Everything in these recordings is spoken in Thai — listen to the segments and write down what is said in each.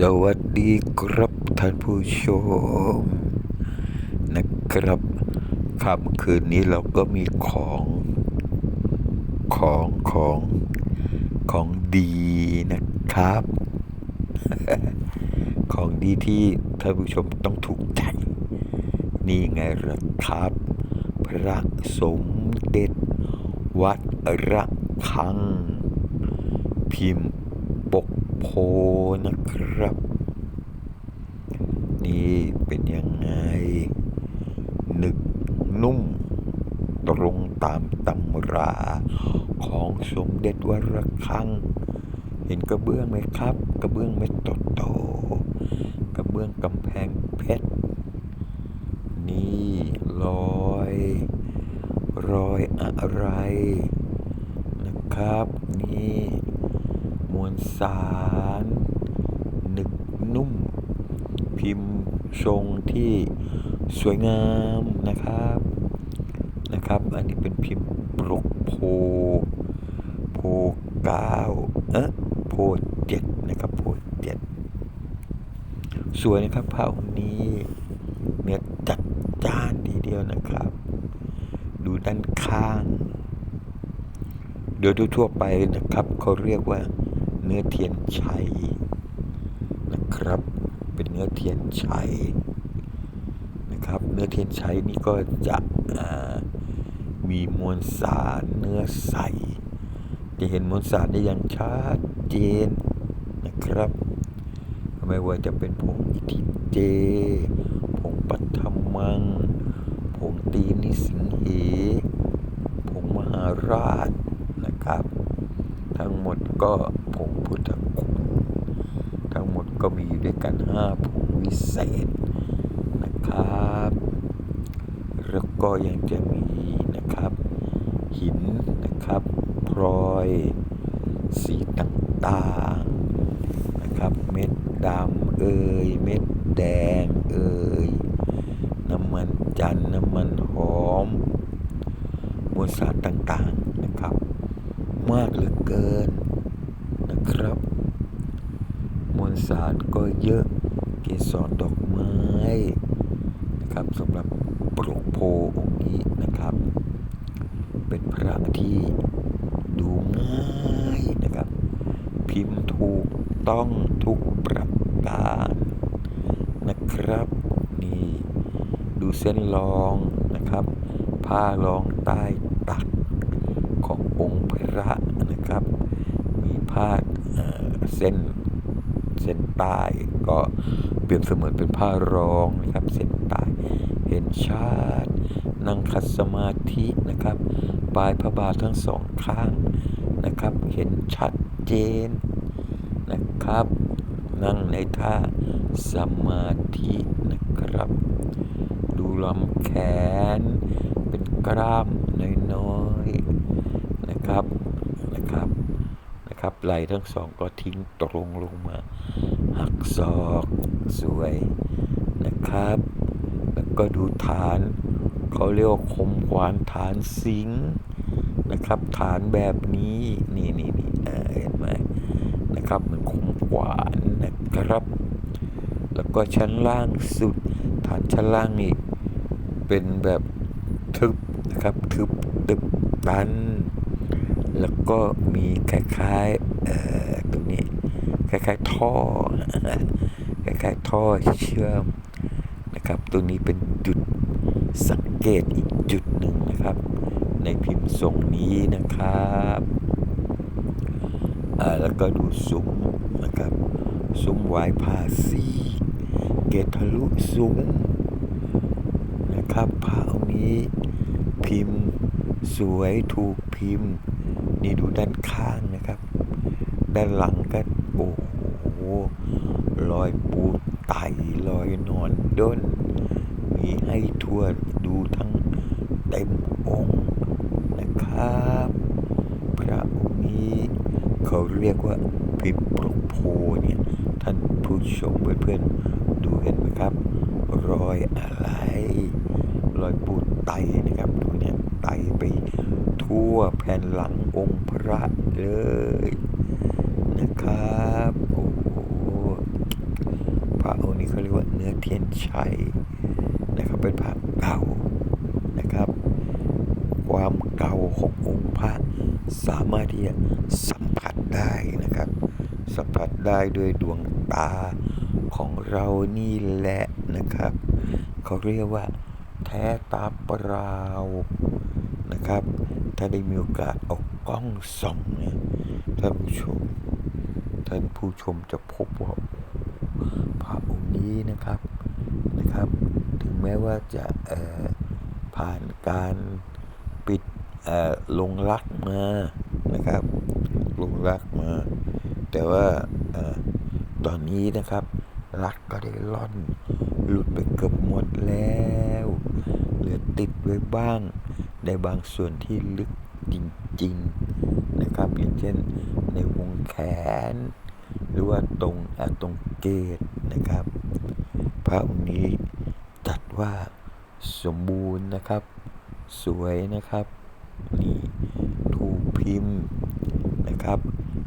สวัสดีครับท่านผู้ชม นะครับค่ำคืนนี้เราก็มีของของของของดีนะครับ ของดีที่ท่านผู้ชมต้องถูกใจ นี่ไงล่ะครับ พระสมเด็จวัดระฆัง พิมพ์ โพนะครับ นี่เป็นยังไง หนึกนุ่ม ตรงตามตำราของสมเด็จวรคัง เห็นกระเบื้องไหมครับ กระเบื้องเม็ดโตๆกระเบื้องกำแพงเพชร นี่รอย รอยอะไรนะครับ นี่ วลสารหนึกนุ่ม พิมพ์ทรงที่สวยงามนะครับนะครับ อันนี้เป็นพิมพ์ปลกโพ โพเก้าเอ๊ะโพเจ็ดนะครับโพเจ็ดสวยนะครับผ้าองค์นี้เนื้อจัดจ้านทีเดียวนะครับ ดูด้านข้าง โดยทั่วไปนะครับเขาเรียกว่า เนื้อเทียนชัยนะครับ เป็นเนื้อเทียนชัยนะครับ เนื้อเทียนชัยนี่ก็จะมีมวลสารเนื้อใสจะเห็นมวลสารได้อย่างชัดเจนนะครับไม่ว่าจะเป็นผงอิทิเจ ผงปัทมัง ผงตีนิสิงเหผงมหาราชนะครับ ทั้งหมดก็ ผงพุทธคุณทั้งหมดก็มีด้วยกันห้าผงวิเศษนะครับ แล้วก็ยังจะมีนะครับ หินนะครับพลอยสีต่างๆนะครับ เม็ดดำเอ่ยเม็ดแดงเอ่ยน้ำมันจันน้ำมันหอมมวลสารต่างๆนะครับ มากเหลือเกิน นะครับ มวลสารก็เยอะเกสรดอกไม้นะครับสำหรับปลกโพองค์นี้นะครับ เป็นพระที่ดูง่ายนะครับ พิมพ์ถูกต้องทุกประการนะครับ นี่ดูเส้นรองนะครับ ผ้ารองใต้ตักขององค์พระนะครับ มีผ้า เส้นเส้นใต้ก็เปรียบเสมือนเป็นผ้ารองนะครับ เส้นใต้เห็นชัดนั่งคัดสมาธินะครับปลายพระบาททั้งสองข้างนะครับ เห็นชัดเจนนะครับ นั่งในท่าสมาธินะครับ ดูลำแขน เป็นกล้ามน้อยๆนะครับนะครับ นะครับไหล่ทั้งสองก็ทิ้งตรงลงมา หักศอกสวยนะครับ แล้วก็ดูฐานเขาเรียกว่าคมขวานฐานสิงนะครับ ฐานแบบนี้นี่นี่นี่เห็นไหมนะครับเหมือนคมขวานนะครับ แล้วก็ชั้นล่างสุด ฐานชั้นล่างนี่เป็นแบบทึบนะครับทึบตึบตัน แล้วก็มีคล้ายๆตรงนี้คล้ายๆท่อคล้ายๆท่อเชื่อมนะครับ ตรงนี้เป็นจุดสังเกตอีกจุดหนึ่งนะครับ ในพิมพ์ทรงนี้นะครับแล้วก็ดูซุ้มนะครับ ซุ้มไว้ผ้าสีเกตทะลุซุ้มนะครับผ้าองค์นี้พิมพ์สวยถูกพิมพ์ นี่ดูด้านข้างนะครับ ด้านหลังก็โอ้โหรอยปูไตรอยนอนด้น มีให้ทั่วดูทั้งเต็มองค์นะครับ พระองค์นี้เขาเรียกว่าพิมพ์ปลกโพเนี่ย ท่านผู้ชมเพื่อนๆดูเห็นไหมครับ รอยอะไร รอยปูไตนะครับดูเนี่ยไตไปทั่วแผ่นหลังองค์พระเลยนะครับโอ้โหองค์นี้เขาเรียกว่าเนื้อเทียนชัยนะครับเป็นพระเก่านะครับ ความเก่าขององค์พระสามารถที่จะสัมผัสได้นะครับ สัมผัสได้ด้วยดวงตาของเรานี่แหละนะครับ เขาเรียกว่า ท้ตาเปล่านะครับ ถ้าได้มีโอกาสเอากล้องส่องเนี่ยท่านผู้ชม ท่านผู้ชมจะพบว่าพระองค์นี้นะครับนะครับ ถึงแม้ว่าจะผ่านการปิดลงรักมานะครับ ลงรักมา แต่ว่าอตอนนี้นะครับ รักก็ได้ล่อน หลุดไปเกือบหมดแล้ว เหลือติดไว้บ้างในบางส่วนที่ลึกจริงๆนะครับอย่างเช่นในวงแขน หรือว่าตรงอตรงเกตนะครับ พระองค์นี้จัดว่าสมบูรณ์นะครับ สวยนะครับนี่ถูกพิมพ์นะครับ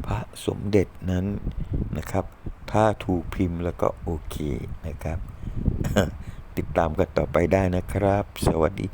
พระสมเด็จนั้นนะครับ ถ้าถูกพิมพ์แล้วก็โอเคนะครับ ติดตามกันต่อไปได้นะครับ สวัสดี